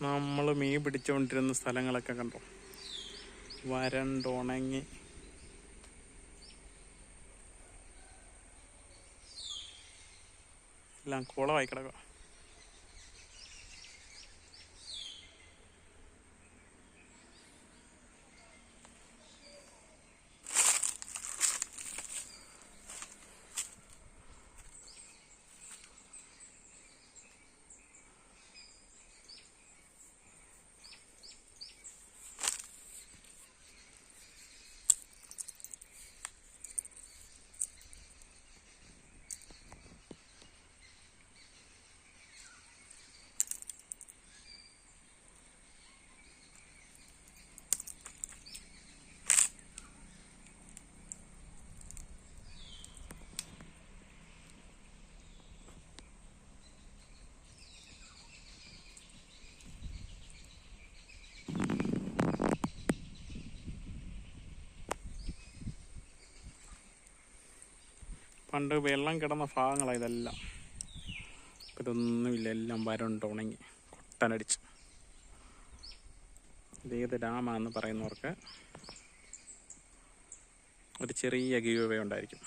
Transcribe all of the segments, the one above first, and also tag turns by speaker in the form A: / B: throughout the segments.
A: നമ്മൾ മീൻ പിടിച്ചുകൊണ്ടിരുന്ന സ്ഥലങ്ങളൊക്കെ കണ്ടോ? വരണ്ടുണങ്ങി എല്ലാം കുളമായി കിടക്കുക പണ്ട് വെള്ളം കിടന്ന ഭാഗങ്ങളാണ് ഇതെല്ലാം. ഇപ്പം ഇതൊന്നുമില്ല എല്ലാം വരണ്ട് ഉണങ്ങി. കൊട്ടനടിച്ച്. ഇതേത് ഡാമാന്ന് പറയുന്നവർക്ക് ഒരു ചെറിയ ഗീവേ ഉണ്ടായിരിക്കും.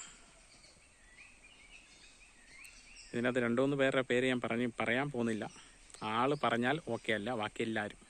A: ഇതിനകത്ത് രണ്ടു മൂന്ന് പേരുടെ പേര് ഞാൻ പറഞ്ഞ് പറയാൻ പോകുന്നില്ല. ആൾ പറഞ്ഞാൽ ഓക്കെ അല്ല ബാക്കി എല്ലാവരും